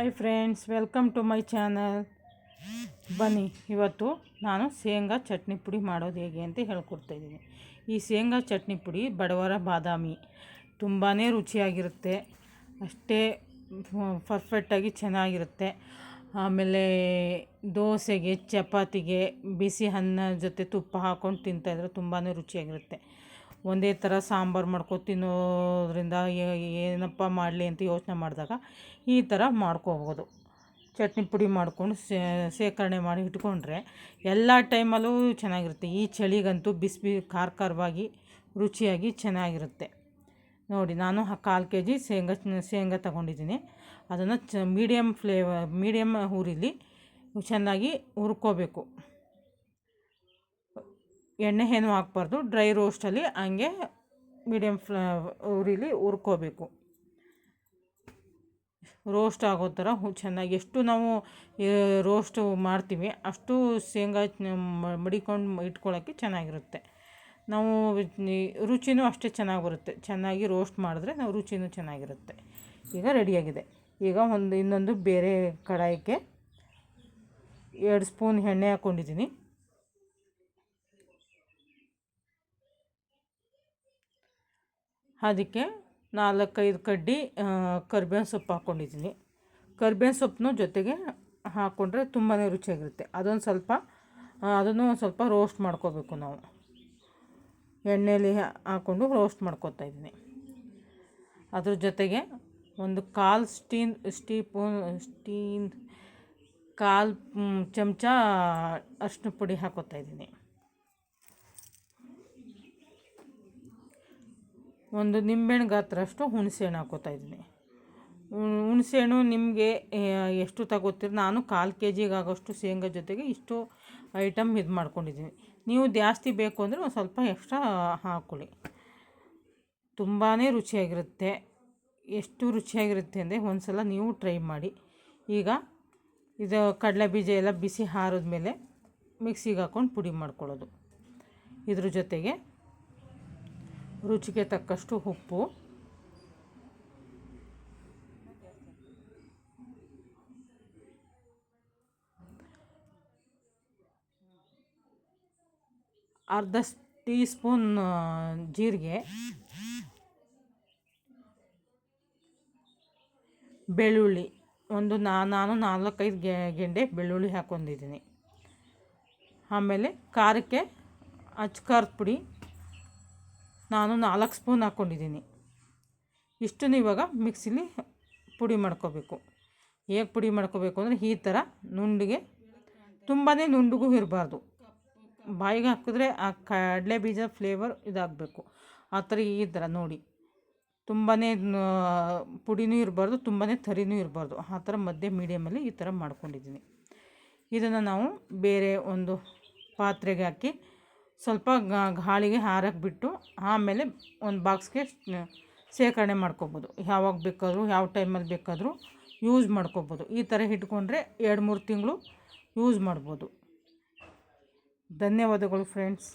Hi friends welcome to my channel ಬನ್ನಿ, ಇವತ್ತು ನಾನು ಶೇಂಗಾ ಚಟ್ನಿ ಪುಡಿ ಮಾಡೋದು ಹೇಗೆ ಅಂತ ಹೇಳ್ಕೊಡ್ತಾಯಿದ್ದೀನಿ ಈ ಶೇಂಗಾ ಚಟ್ನಿ ಪುಡಿ ಬಡವರ ಬಾದಾಮಿ. ತುಂಬಾ ರುಚಿಯಾಗಿರುತ್ತೆ. ಅಷ್ಟೇ ಪರ್ಫೆಕ್ಟಾಗಿ ಚೆನ್ನಾಗಿರುತ್ತೆ. ಆಮೇಲೆ ದೋಸೆಗೆ, ಚಪಾತಿಗೆ, ಬಿಸಿ ಅನ್ನ ಜೊತೆ ತುಪ್ಪ ಹಾಕ್ಕೊಂಡು ತಿಂತಾಯಿದ್ರೆ ತುಂಬಾ ರುಚಿಯಾಗಿರುತ್ತೆ. ಒಂದೇ ಥರ ಸಾಂಬಾರು ಮಾಡ್ಕೊಂಡು ತಿನ್ನೋದ್ರಿಂದ ಏನಪ್ಪ ಮಾಡಲಿ ಅಂತ ಯೋಚನೆ ಮಾಡಿದಾಗ ಈ ಥರ ಮಾಡ್ಕೋಬೋದು. ಚಟ್ನಿ ಪುಡಿ ಮಾಡ್ಕೊಂಡು ಶೇಖರಣೆ ಮಾಡಿ ಇಟ್ಕೊಂಡ್ರೆ ಎಲ್ಲ ಟೈಮಲ್ಲೂ ಚೆನ್ನಾಗಿರುತ್ತೆ. ಈ ಚಳಿಗಂತೂ ಬಿಸಿ ಬಿ ಖಾರ ಖಾರವಾಗಿ, ರುಚಿಯಾಗಿ ಚೆನ್ನಾಗಿರುತ್ತೆ. ನೋಡಿ, ನಾನು ಕಾಲು ಕೆ ಜಿ ಶೇಂಗಾ ಶೇಂಗಾ ತಗೊಂಡಿದ್ದೀನಿ. ಅದನ್ನು ಚ ಮೀಡಿಯಮ್ ಫ್ಲೇವರ್ ಮೀಡಿಯಮ್ ಹುರಿಲಿ ಚೆನ್ನಾಗಿ ಹುರ್ಕೋಬೇಕು. ಎಣ್ಣೆ ಏನು ಹಾಕ್ಬಾರ್ದು ಡ್ರೈ ರೋಸ್ಟಲ್ಲಿ ಹಂಗೆ ಮೀಡಿಯಮ್ ಫ್ಲಾ ಉರಿಲಿ ಹುರ್ಕೋಬೇಕು. ರೋಸ್ಟ್ ಆಗೋ ಥರ ಚೆನ್ನಾಗಿ ಎಷ್ಟು ನಾವು ರೋಸ್ಟು ಮಾಡ್ತೀವಿ ಅಷ್ಟು ಶೇಂಗಾ ಮಡಿಕೊಂಡು ಇಟ್ಕೊಳ್ಳೋಕ್ಕೆ ಚೆನ್ನಾಗಿರುತ್ತೆ. ನಾವು ರುಚಿನೂ ಅಷ್ಟೇ ಚೆನ್ನಾಗಿ ಬರುತ್ತೆ ಚೆನ್ನಾಗಿ ರೋಸ್ಟ್ ಮಾಡಿದ್ರೆ ನಾವು ರುಚಿನೂ ಚೆನ್ನಾಗಿರುತ್ತೆ. ಈಗ ರೆಡಿಯಾಗಿದೆ ಈಗ ಒಂದು, ಇನ್ನೊಂದು ಬೇರೆ ಕಡಾಯಿಗೆ ಎರಡು ಸ್ಪೂನ್ ಎಣ್ಣೆ ಹಾಕ್ಕೊಂಡಿದ್ದೀನಿ ಅದಕ್ಕೆ ನಾಲ್ಕೈದು ಕಡ್ಡಿ ಕರ್ಬೇವಿನ ಸೊಪ್ಪು ಹಾಕ್ಕೊಂಡಿದ್ದೀನಿ ಕರ್ಬೇವಿನ ಸೊಪ್ಪನ್ನು ಜೊತೆಗೆ ಹಾಕ್ಕೊಂಡ್ರೆ ತುಂಬಾ ರುಚಿಯಾಗಿರುತ್ತೆ. ಅದೊಂದು ಸ್ವಲ್ಪ ಅದನ್ನು ಒಂದು ಸ್ವಲ್ಪ ರೋಸ್ಟ್ ಮಾಡ್ಕೋಬೇಕು ನಾವು. ಎಣ್ಣೆಯಲ್ಲಿ ಹಾಕ್ಕೊಂಡು ರೋಸ್ಟ್ ಮಾಡ್ಕೊತಾ ಇದ್ದೀನಿ. ಅದ್ರ ಜೊತೆಗೆ ಒಂದು ಕಾಲು ಸ್ಟೀನ್, ಸ್ಟೀಪೂನ್, ಸ್ಟೀನ್, ಕಾಲು ಚಮಚ ಅರಿಶಿನ ಪುಡಿ ಹಾಕೋತಾ ಇದ್ದೀನಿ. ಒಂದು ನಿಂಬೆಹಣ್ಣು ಗಾತ್ರಷ್ಟು ಹುಣಸೆಹಣ್ಣು ಹಾಕೋತಾ ಇದ್ದೀನಿ. ಹುಣಸೆಹಣ್ಣು ನಿಮಗೆ ಎಷ್ಟು ತಗೋತೀರಿ? ನಾನು ಕಾಲು ಕೆ ಜಿಗೆ ಆಗೋಷ್ಟು ಶೇಂಗಾ ಜೊತೆಗೆ ಇಷ್ಟು ಐಟಮ್ ಇದು ಮಾಡ್ಕೊಂಡಿದ್ದೀನಿ. ನೀವು ಜಾಸ್ತಿ ಬೇಕು ಅಂದರೆ ಒಂದು ಸ್ವಲ್ಪ ಎಕ್ಸ್ಟ್ರಾ ಹಾಕ್ಕೊಳ್ಳಿ ತುಂಬಾ ರುಚಿಯಾಗಿರುತ್ತೆ. ಎಷ್ಟು ರುಚಿಯಾಗಿರುತ್ತೆ ಅಂದರೆ ಒಂದು ಸಲ ನೀವು ಟ್ರೈ ಮಾಡಿ. ಈಗ ಇದು ಕಡಲೆ ಬೀಜ ಎಲ್ಲ ಬಿಸಿ ಆರಿದ್ಮೇಲೆ ಮಿಕ್ಸಿಗೆ ಹಾಕ್ಕೊಂಡು ಪುಡಿ ಮಾಡ್ಕೊಳ್ಳೋದು. ಇದ್ರ ಜೊತೆಗೆ ರುಚಿಗೆ ತಕ್ಕಷ್ಟು ಉಪ್ಪು. ಅರ್ಧ ಟೀ ಸ್ಪೂನ್ ಜೀರಿಗೆ. ಬೆಳ್ಳುಳ್ಳಿ. ಒಂದು ನಾ, ನಾನು ನಾಲ್ಕೈದು ಗೆಂಡೆ ಬೆಳ್ಳುಳ್ಳಿ ಹಾಕ್ಕೊಂಡಿದ್ದೀನಿ ಆಮೇಲೆ ಖಾರಕ್ಕೆ ಅಚ್ಕಾರದ ಪುಡಿ. ನಾನು ನಾಲ್ಕು ಸ್ಪೂನ್ ಹಾಕ್ಕೊಂಡಿದ್ದೀನಿ. ಇಷ್ಟನ್ನು ಇವಾಗ ಮಿಕ್ಸಿಲಿ ಪುಡಿ ಮಾಡ್ಕೋಬೇಕು. ಹೇಗೆ ಪುಡಿ ಮಾಡ್ಕೋಬೇಕು ಅಂದರೆ ಈ ಥರ ನುಂಡಿಗೆ ತುಂಬಾ ನುಂಡಿಗೂ ಇರಬಾರ್ದು. ಬಾಯಿಗೆ ಹಾಕಿದ್ರೆ ಆ ಕಡಲೆ ಬೀಜ ಫ್ಲೇವರ್ ಇದಾಗಬೇಕು. ಆ ಥರ ಈ ಥರ ನೋಡಿ. ತುಂಬಾ ಪುಡಿನೂ ಇರಬಾರ್ದು ತುಂಬಾ ತರಿನೂ ಇರಬಾರ್ದು. ಆ ಥರ ಮಧ್ಯೆ, ಮೀಡಿಯಮಲ್ಲಿ ಈ ಥರ ಮಾಡ್ಕೊಂಡಿದ್ದೀನಿ. ಇದನ್ನು ನಾವು ಬೇರೆ ಒಂದು ಪಾತ್ರೆಗೆ ಹಾಕಿ ಸ್ವಲ್ಪ ಗಾಳಿಗೆ ಹಾರಕ್ಕೆ ಬಿಟ್ಟು ಆಮೇಲೆ ಒಂದು ಬಾಕ್ಸ್ಗೆ ಶೇಖರಣೆ ಮಾಡ್ಕೊಬೋದು. ಯಾವಾಗ ಬೇಕಾದರೂ, ಯಾವ ಟೈಮಲ್ಲಿ ಬೇಕಾದರೂ ಯೂಸ್ ಮಾಡ್ಕೋಬೋದು. ಈ ಥರ ಇಟ್ಕೊಂಡ್ರೆ ಎರಡು ಮೂರು ತಿಂಗಳು ಯೂಸ್ ಮಾಡ್ಬೋದು. ಧನ್ಯವಾದಗಳು ಫ್ರೆಂಡ್ಸ್.